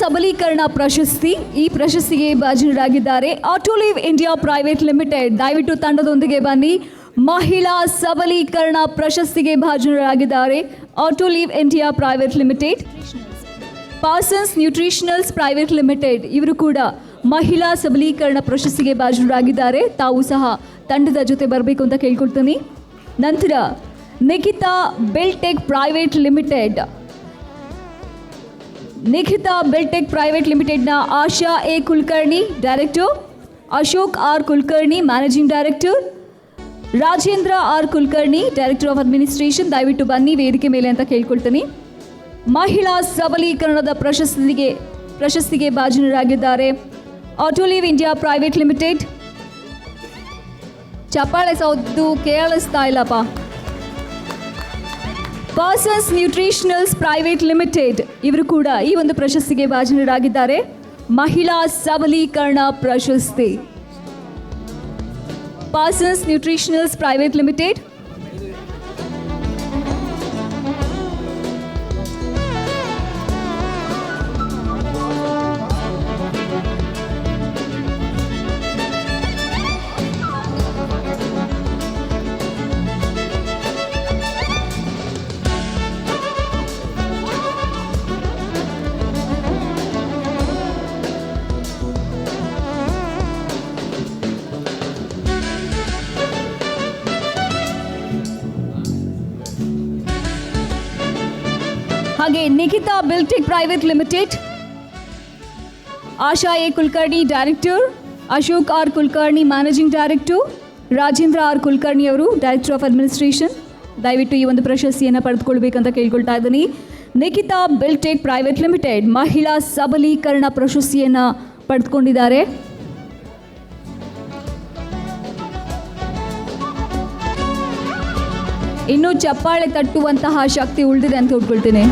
ಸಬಲೀಕರಣ ಪ್ರಶಸ್ತಿ. ಈ ಪ್ರಶಸ್ತಿಗೆ ಭಾಜನರಾಗಿದ್ದಾರೆ ಆಟೋಲಿವ್ ಇಂಡಿಯಾ ಪ್ರೈವೇಟ್ ಲಿಮಿಟೆಡ್. ದಯವಿಟ್ಟು ತಂಡದೊಂದಿಗೆ ಬನ್ನಿ. ಮಹಿಳಾ ಸಬಲೀಕರಣ ಪ್ರಶಸ್ತಿಗೆ ಭಾಜನರಾಗಿದ್ದಾರೆ Autoliv India private limited. Parsons nutritionals private limited ಇವರು ಕೂಡ ಮಹಿಳಾ ಸಬಲೀಕರಣ ಪ್ರಶಸ್ತಿಗೆ ಭಾಜನರಾಗಿದ್ದಾರೆ. ತಾವು ಸಹ ತಂಡದ ಜೊತೆ ಬರಬೇಕು ಅಂತ ಕೇಳ್ಕೊಳ್ತೀನಿ. ನಂತರ Nikhita Beltech private limited. Nikhita Beltech private ಲಿಮಿಟೆಡ್ನ Asha A Kulkarni, director Ashok R Kulkarni, managing director Rajendra R Kulkarni, director of administration. ದಯವಿಟ್ಟು ಬನ್ನಿ, ವೇದಿಕೆ ಮೇಲೆ ಅಂತ ಕೇಳ್ಕೊಳ್ತೀನಿ. ಮಹಿಳಾ ಸಬಲೀಕರಣದ ಪ್ರಶಸ್ತಿಗೆ ಪ್ರಶಸ್ತಿಗೆ ಭಾಜನರಾಗಿದ್ದಾರೆ. Autoliv India private limited. ಚಪ್ಪಾಳೆ ಸೌದು ಕೇಳಿಸ್ತಾ ಇಲ್ಲಪ್ಪ ಪಾರ್ಸನ್ಸ್ ನ್ಯೂಟ್ರಿಷನಲ್ಸ್ ಪ್ರೈವೇಟ್ ಲಿಮಿಟೆಡ್ ಇವರು ಕೂಡ ಈ ಒಂದು ಪ್ರಶಸ್ತಿಗೆ ಭಾಜನರಾಗಿದ್ದಾರೆ. ಮಹಿಳಾ ಸಬಲೀಕರಣ ಪ್ರಶಸ್ತಿ. ಪಾಸನ್ಸ್ ನ್ಯೂಟ್ರಿಷನಲ್ಸ್ ಪ್ರೈವೇಟ್ ಲಿಮಿಟೆಡ್ ಹಾಗೆ Nikhita Beltech private limited, Asha A Kulkarni director, Ashok R Kulkarni managing director, Rajendra R Kulkarni ಅವರು ಡೈರೆಕ್ಟರ್ ಆಫ್ ಅಡ್ಮಿನಿಸ್ಟ್ರೇಷನ್. ದಯವಿಟ್ಟು ಈ ಒಂದು ಪ್ರಶಸ್ತಿಯನ್ನು ಪಡೆದುಕೊಳ್ಬೇಕಂತ ಕೇಳ್ಕೊಳ್ತಾ ಇದ್ದೀನಿ. ನಿಖಿತಾ ಬಿಲ್ಟೆಕ್ ಪ್ರೈವೇಟ್ ಲಿಮಿಟೆಡ್ ಮಹಿಳಾ ಸಬಲೀಕರಣ ಪ್ರಶಸ್ತಿಯನ್ನು ಪಡೆದುಕೊಂಡಿದ್ದಾರೆ. ಇನ್ನು ಚಪ್ಪಾಳೆ ತಟ್ಟುವಂತಹ ಶಕ್ತಿ ಉಳಿದಿದೆ ಅಂತ ತಿಳ್ಕೊಳ್ತೀನಿ